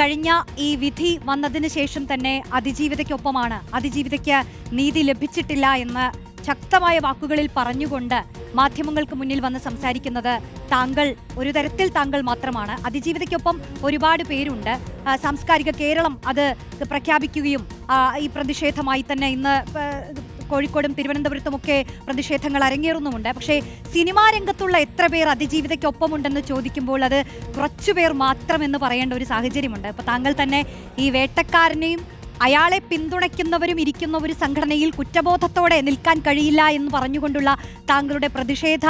കഴിഞ്ഞ ഈ വിധി വന്നതിന് ശേഷം തന്നെ അതിജീവിതയ്ക്കൊപ്പമാണ്. അതിജീവിതയ്ക്ക് നീതി ലഭിച്ചിട്ടില്ല എന്ന് ശക്തമായ വാക്കുകളിൽ പറഞ്ഞുകൊണ്ട് മാധ്യമങ്ങൾക്ക് മുന്നിൽ വന്ന് സംസാരിക്കുന്നത് താങ്കൾ ഒരു തരത്തിൽ താങ്കൾ മാത്രമാണ്. അതിജീവിതയ്ക്കൊപ്പം ഒരുപാട് പേരുണ്ട്. സാംസ്കാരിക കേരളം അത് പ്രഖ്യാപിക്കുകയും ഈ പ്രതിഷേധമായി തന്നെ ഇന്ന് കോഴിക്കോടും തിരുവനന്തപുരത്തുമൊക്കെ പ്രതിഷേധങ്ങൾ അരങ്ങേറുന്നുമുണ്ട്. പക്ഷേ സിനിമാ രംഗത്തുള്ള എത്ര പേർ അതിജീവിതയ്ക്കൊപ്പമുണ്ടെന്ന് ചോദിക്കുമ്പോൾ അത് കുറച്ചുപേർ മാത്രമെന്ന് പറയേണ്ട ഒരു സാഹചര്യമുണ്ട്. അപ്പോൾ താങ്കൾ തന്നെ ഈ വേട്ടക്കാരനെയും അയാളെ പിന്തുണയ്ക്കുന്നവരും ഇരിക്കുന്ന ഒരു സംഘടനയിൽ കുറ്റബോധത്തോടെ നിൽക്കാൻ കഴിയില്ല എന്ന് പറഞ്ഞുകൊണ്ടുള്ള താങ്കളുടെ പ്രതിഷേധ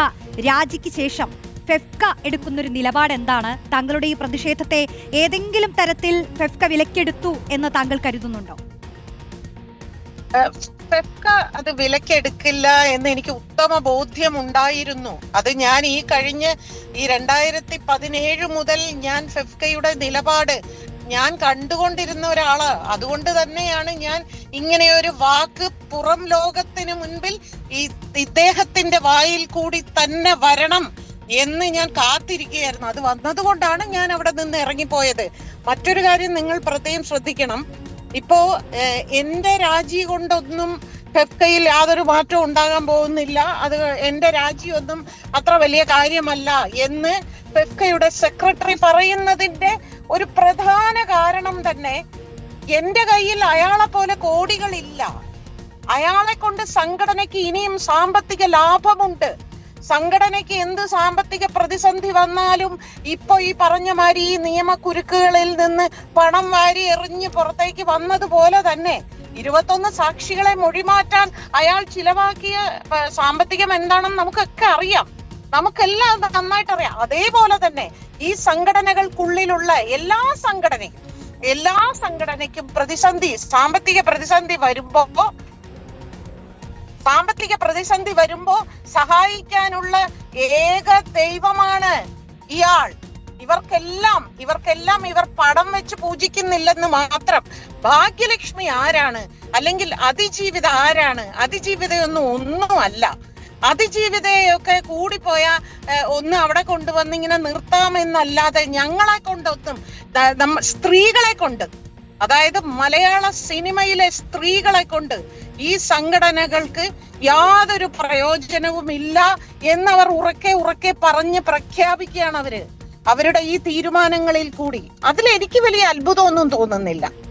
രാജിക്ക് ശേഷം ഫെഫ്ക എടുക്കുന്നൊരു നിലപാട് എന്താണ് താങ്കളുടെ ഈ പ്രതിഷേധത്തെ ഏതെങ്കിലും തരത്തിൽ ഫെഫ്ക വിലക്കെടുത്തു എന്ന് താങ്കൾ കരുതുന്നുണ്ടോ? ഫെഫ്ക അത് വിലക്കെടുക്കില്ല എന്ന് എനിക്ക് ഉത്തമ ബോധ്യം ഉണ്ടായിരുന്നു അത് ഞാൻ ഈ കഴിഞ്ഞ ഈ രണ്ടായിരത്തി പതിനേഴ് മുതൽ ഞാൻ ഫെഫ്കയുടെ നിലപാട് ഞാൻ കണ്ടുകൊണ്ടിരുന്ന ഒരാൾ. അതുകൊണ്ട് തന്നെയാണ് ഞാൻ ഇങ്ങനെ ഒരു വാക്ക് പുറം ലോകത്തിന് മുൻപിൽ ഈ ഇദ്ദേഹത്തിന്റെ വായിൽ കൂടി തന്നെ വരണം എന്ന് ഞാൻ കാത്തിരിക്കുകയായിരുന്നു. അത് വന്നതുകൊണ്ടാണ് ഞാൻ അവിടെ നിന്ന് ഇറങ്ങിപ്പോയത്. മറ്റൊരു കാര്യം നിങ്ങൾ പ്രത്യേകം ശ്രദ്ധിക്കണം. ഇപ്പോ എന്റെ രാജി കൊണ്ടൊന്നും ഫെഫ്കയിൽ യാതൊരു മാറ്റവും ഉണ്ടാകാൻ പോകുന്നില്ല. അത് എന്റെ രാജിയൊന്നും അത്ര വലിയ കാര്യമല്ല എന്ന് ഫെഫ്കയുടെ സെക്രട്ടറി പറയുന്നതിന്റെ ഒരു പ്രധാന കാരണം തന്നെ എന്റെ കയ്യിൽ അയാളെ പോലെ കോടികളില്ല. അയാളെ കൊണ്ട് സംഘടനയ്ക്ക് ഇനിയും സാമ്പത്തിക ലാഭമുണ്ട്. സംഘടനയ്ക്ക് എന്ത് സാമ്പത്തിക പ്രതിസന്ധി വന്നാലും ഇപ്പൊ ഈ പറഞ്ഞ മാതിരി ഈ നിയമക്കുരുക്കുകളിൽ നിന്ന് പണം വാരി എറിഞ്ഞ് പുറത്തേക്ക് വന്നതുപോലെ തന്നെ ഇരുപത്തൊന്ന് സാക്ഷികളെ മൊഴിമാറ്റാൻ അയാൾ ചിലവാക്കിയ സാമ്പത്തികം എന്താണെന്ന് നമുക്കൊക്കെ അറിയാം. നമുക്കെല്ലാം നന്നായിട്ടറിയാം. അതേപോലെ തന്നെ ഈ സംഘടനകൾക്കുള്ളിലുള്ള എല്ലാ സംഘടനയും എല്ലാ സംഘടനയ്ക്കും പ്രതിസന്ധി സാമ്പത്തിക പ്രതിസന്ധി വരുമ്പോ സാമ്പത്തിക പ്രതിസന്ധി വരുമ്പോ സഹായിക്കാനുള്ള ഏക ദൈവമാണ് ഇയാൾ. ഇവർക്കെല്ലാം ഇവർക്കെല്ലാം ഇവർ പടം വെച്ച് പൂജിക്കുന്നില്ലെന്ന് മാത്രം. ഭാഗ്യലക്ഷ്മി ആരാണ്? അല്ലെങ്കിൽ അതിജീവിത ആരാണ്? അതിജീവിതയൊന്നും ഒന്നുമല്ല. അതിജീവിതയൊക്കെ കൂടിപ്പോയ ഒന്ന് അവിടെ കൊണ്ടുവന്ന് ഇങ്ങനെ നിർത്താമെന്നല്ലാതെ ഞങ്ങളെ കൊണ്ടൊന്നും സ്ത്രീകളെ കൊണ്ട് അതായത് മലയാള സിനിമയിലെ സ്ത്രീകളെ കൊണ്ട് ഈ സംഘടനകൾക്ക് യാതൊരു പ്രയോജനവും ഇല്ല എന്നവർ ഉറക്കെ ഉറക്കെ പറഞ്ഞ് പ്രഖ്യാപിക്കുകയാണ് അവർ. അവരുടെ ഈ തീരുമാനങ്ങളിൽ കൂടി. അതിൽ എനിക്ക് വലിയ അത്ഭുതമൊന്നും തോന്നുന്നില്ല.